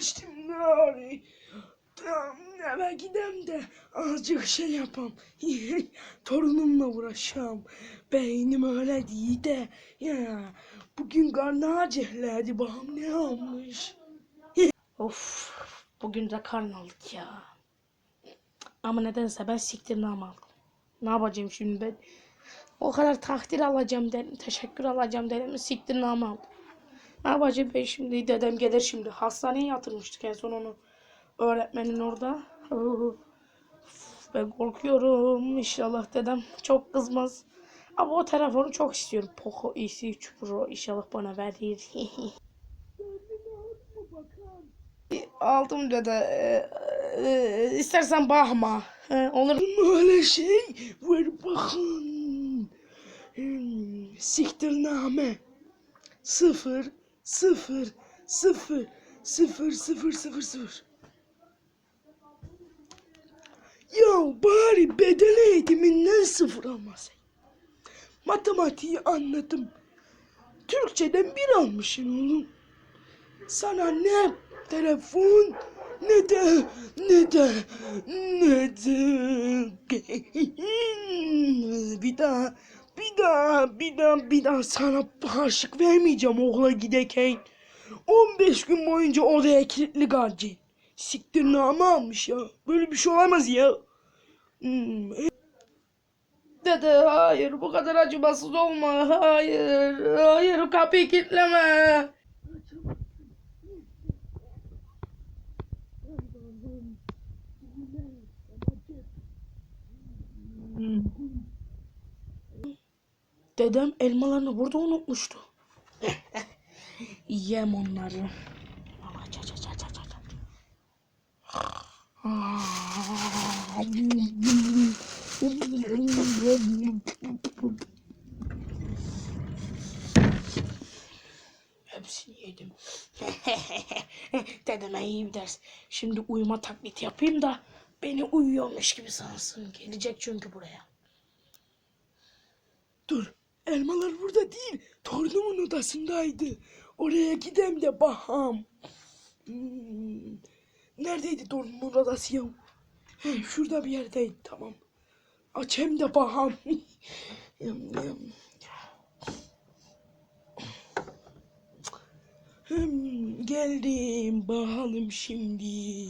başım ağrıyor. Tamam eve gidem de azıcık şey yapam. Torunumla uğraşam. Beynim öyle değil de. Ya bugün karnı acıkladı. Babam ne olmuş? Of bugün de karn aldık ya. Ama nedense ben siktirname aldım. Ne yapacağım şimdi ben? O kadar takdir alacağım dedim, teşekkür alacağım dedim, siktirname aldım. Ne yapacağım ben şimdi? Dedem gelir şimdi. Hastaneye yatırmıştık en son onu. Öğretmenin orada. Ben korkuyorum. İnşallah dedem çok kızmaz. Ama o telefonu çok istiyorum. Poco EC3 Pro inşallah bana verir. Aldım dede. Ee, e, istersen bakma. He, olur. Öyle şey ver bakın. Hmm, Siktirname. Sıfır, sıfır, sıfır, sıfır, sıfır, sıfır, sıfır. Ya bari bedel eğitiminden sıfır almasın. Matematiği anladım. Türkçeden bir almışsın oğlum. Sana ne telefon ne de ne de ne de bir daha daha bir daha bir daha sana harçlık vermeyeceğim okula gideken. 15 gün boyunca odaya kilitli kalacaksın. Siktir namı almış ya. Böyle bir şey olamaz ya. Hmm, Dede hayır bu kadar acımasız olma. Hayır. Hayır kapıyı kilitleme. Dedem elmalarını burada unutmuştu. Yem onları. Hepsini yedim. Dedeme iyi bir ders. Şimdi uyuma taklidi yapayım da beni uyuyormuş gibi sansın. Gelecek çünkü buraya. Dur. Elmalar burada değil. Torunumun odasındaydı. Oraya gidem de baham. Hmm. Neredeydi torunumun odası ya? Şurada bir yerdeydi tamam. Açayım da baham. Hmm, geldim bakalım şimdi.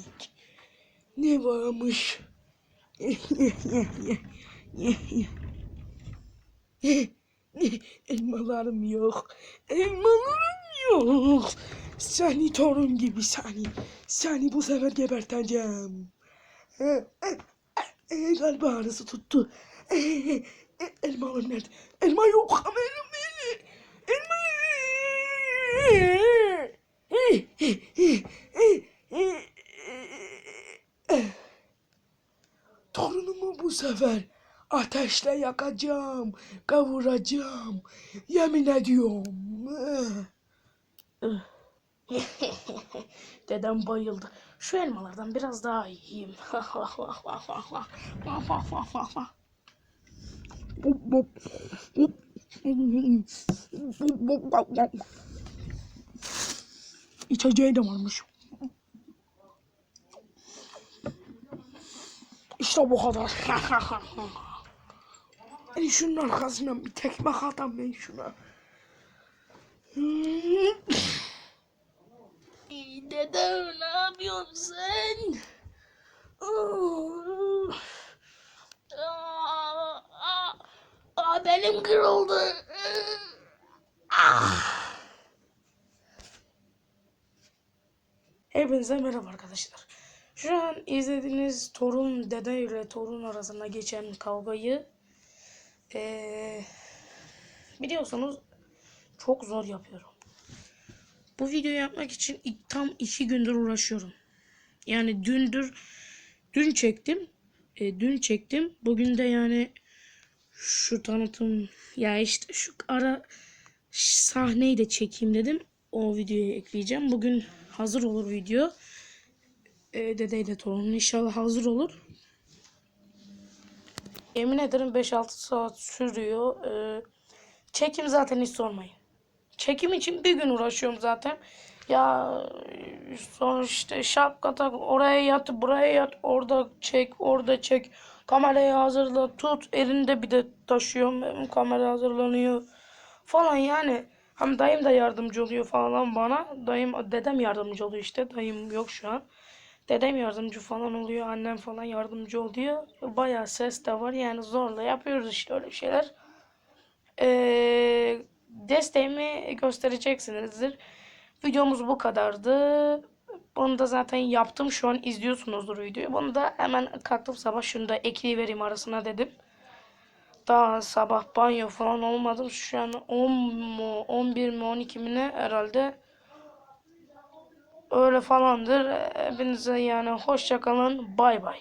Ne varmış? Elmalarım yok. Elmalarım yok. Seni torun gibi seni. Seni bu sefer geberteceğim. E, e, e, Kalbi ağrısı tuttu. E, e, e, Elmalarım nerede? Elma yok ama elma? Elma. E, e, e, e, e, e. Torunumu bu sefer ateşle yakacağım, kavuracağım. Yemin ediyorum. Dedem bayıldı. Şu elmalardan biraz daha yiyeyim. İçeceği de varmış. İşte bu kadar. Ben şunun arkasından bir tekme atam ben şuna. İyi dedem ne yapıyorsun sen? Aa, benim kırıldı. Ah. Hepinize merhaba arkadaşlar. Şu an izlediğiniz torun dede ile torun arasında geçen kavgayı eee, biliyorsunuz çok zor yapıyorum. Bu videoyu yapmak için tam iki gündür uğraşıyorum. Yani dündür, dün çektim. E, dün çektim. Bugün de yani şu tanıtım ya işte şu ara sahneyi de çekeyim dedim. O videoyu ekleyeceğim. Bugün hazır olur video. E, dedeyle torunun inşallah hazır olur. Yemin ederim 5-6 saat sürüyor. E, çekim zaten hiç sormayın. Çekim için bir gün uğraşıyorum zaten. Ya sonra işte şapka tak oraya yat buraya yat orada çek orada çek kamerayı hazırla tut elinde bir de taşıyorum benim kamera hazırlanıyor falan yani hem dayım da yardımcı oluyor falan bana dayım dedem yardımcı oluyor işte dayım yok şu an dedem yardımcı falan oluyor annem falan yardımcı oluyor bayağı ses de var yani zorla yapıyoruz işte öyle şeyler Ee, desteğimi göstereceksinizdir. Videomuz bu kadardı. Bunu da zaten yaptım. Şu an izliyorsunuzdur videoyu. Bunu da hemen kalktım sabah şunu da ekleyivereyim arasına dedim. Daha sabah banyo falan olmadım. Şu an 10 mu 11 mi 12 mi ne herhalde. Öyle falandır. Hepinize yani hoşça kalın. Bay bay.